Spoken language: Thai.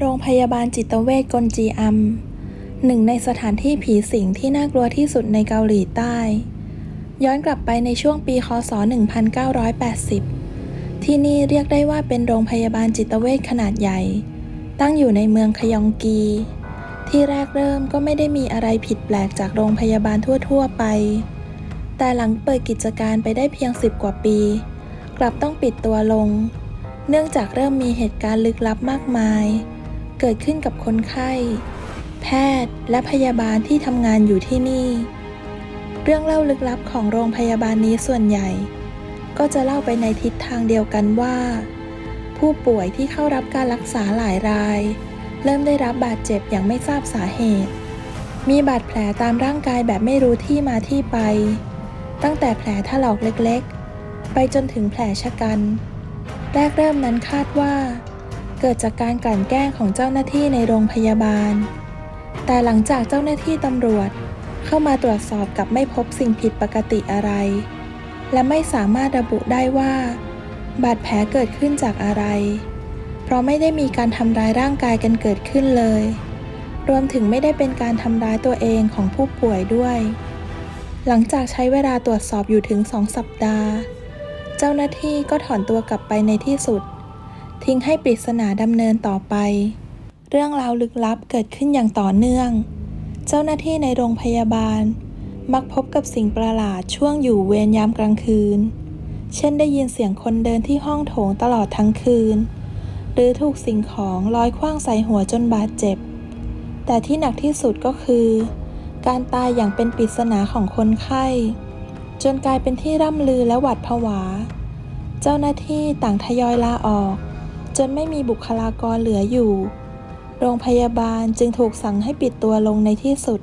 โรงพยาบาลจิตเวชกลจีอัมหนึ่งในสถานที่ผีสิงที่น่ากลัวที่สุดในเกาหลีใต้ ย้อนกลับไปในช่วงปีคศ 1980 ที่นี่เรียกได้ว่าเป็นโรงพยาบาลจิตเวชขนาดใหญ่ ตั้งอยู่ในเมืองคยองกี ที่แรกเริ่มก็ไม่ได้มีอะไรผิดแปลกจากโรงพยาบาลทั่ว ๆ ไป แต่หลังเปิดกิจการไปได้เพียง 10 กว่าปี กลับต้องปิดตัวลง เนื่องจากเริ่มมีเหตุการณ์ลึกลับมากมาย เกิดขึ้นกับคนไข้ แพทย์และพยาบาลที่ทำงานอยู่ที่นี่ เรื่องเล่าลึกลับของโรงพยาบาลนี้ส่วนใหญ่ ก็จะเล่าไปในทิศทางเดียวกันว่า ผู้ป่วยที่เข้ารับการรักษาหลายราย เริ่มได้รับบาดเจ็บอย่างไม่ทราบสาเหตุ มีบาดแผลตามร่างกายแบบไม่รู้ที่มาที่ไป ตั้งแต่แผลถลอกเล็กๆ ไปจนถึงแผลชะกัน แรกเริ่มนั้นคาดว่า เกิดจากการกลั่นแกล้งของเจ้าหน้าที่ในโรงพยาบาล แต่หลังจากเจ้าหน้าที่ตำรวจเข้ามาตรวจสอบกับไม่พบสิ่งผิดปกติอะไร และไม่สามารถระบุได้ว่า บาดแผลเกิดขึ้นจากอะไร เพราะไม่ได้มีการทำร้ายร่างกายกันเกิดขึ้นเลย รวมถึงไม่ได้เป็นการทำร้ายตัวเองของผู้ป่วยด้วย หลังจากใช้เวลาตรวจสอบอยู่ถึงสองสัปดาห์ เจ้าหน้าที่ก็ถอนตัวกลับไปในที่สุด ทิ้งให้ปริศนาดำเนินต่อไป เรื่องราวลึกลับเกิดขึ้นอย่างต่อเนื่อง เจ้าหน้าที่ในโรงพยาบาล มักพบกับสิ่งประหลาดช่วงอยู่เวรยามกลางคืน เช่นได้ยินเสียงคนเดินที่ห้องโถงตลอดทั้งคืน หรือถูกสิ่งของลอยคว้างใส่หัวจนบาดเจ็บ แต่ที่หนักที่สุดก็คือ การตายอย่างเป็นปริศนาของคนไข้ จนกลายเป็นที่ร่ำลือและหวาดผวา เจ้าหน้าที่ต่างทยอยลาออก จนไม่มีบุคลากรเหลืออยู่ โรงพยาบาลจึงถูกสั่งให้ปิดตัวลงในที่สุด